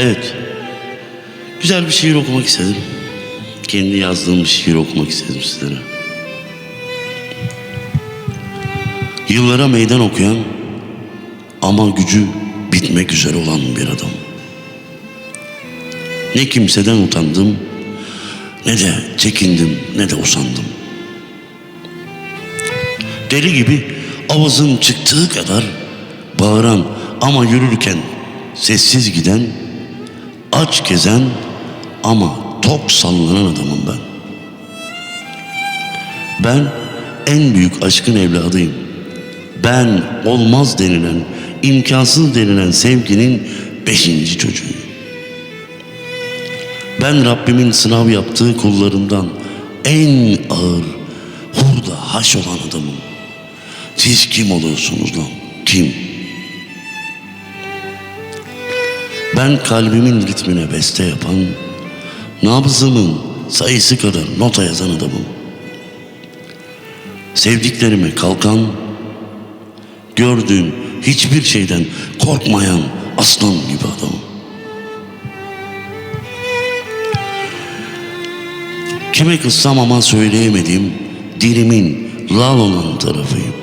Evet. Güzel bir şiir okumak istedim. Kendi yazdığım bir şiir okumak istedim sizlere. Yıllara meydan okuyan ama gücü bitmek üzere olan bir adam. Ne kimseden utandım, ne de çekindim, ne de usandım. Deli gibi avazım çıktığı kadar bağıran ama yürürken sessiz giden, aç gezen ama tok sallanan adamım ben. Ben en büyük aşkın evladıyım. Ben olmaz denilen, imkansız denilen sevginin beşinci çocuğuyum. Ben Rabbimin sınav yaptığı kullarından en ağır, hurda haş olan adamım. Siz kim oluyorsunuz lan? Kim? Ben kalbimin ritmine beste yapan, nabzımın sayısı kadar nota yazan adamım. Sevdiklerime kalkan, gördüğüm hiçbir şeyden korkmayan aslan gibi adamım. Kime kızsam ama söyleyemediğim dilimin lal olan tarafıyım.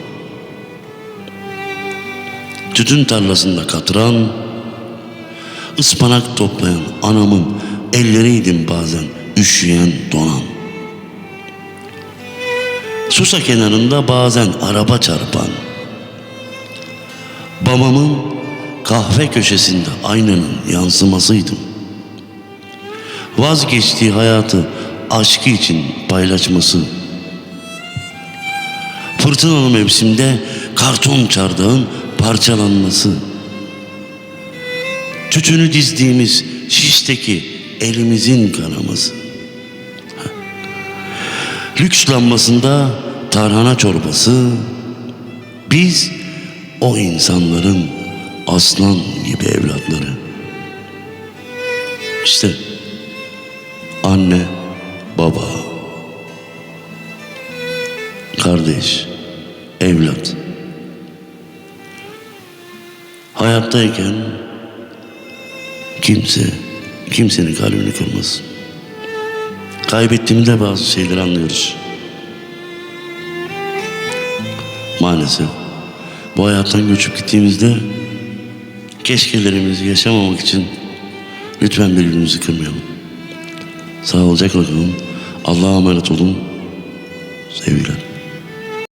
Tütün tarlasında katran, ıspanak toplayan anamın elleriydim bazen üşüyen donan. Susa kenarında bazen araba çarpan, babamın kahve köşesinde aynanın yansımasıydım. Vazgeçtiği hayatı aşkı için paylaşması. Fırtınalı mevsimde karton çardağın parçalanması. Tütünü dizdiğimiz şişteki elimizin kanaması. Lüks lambasında tarhana çorbası. Biz o insanların aslan gibi evlatları. İşte anne, baba, kardeş, evlat. Hayattayken kimse kimsenin kalbini kırmaz. Kaybettiğimde bazı şeyleri anlıyoruz. Maalesef bu hayattan göçüp gittiğimizde keşkelerimizi yaşamamak için lütfen birbirimizi kırmayalım. Sağlıcakla kalın. Allah'a emanet olun. Sevgiler.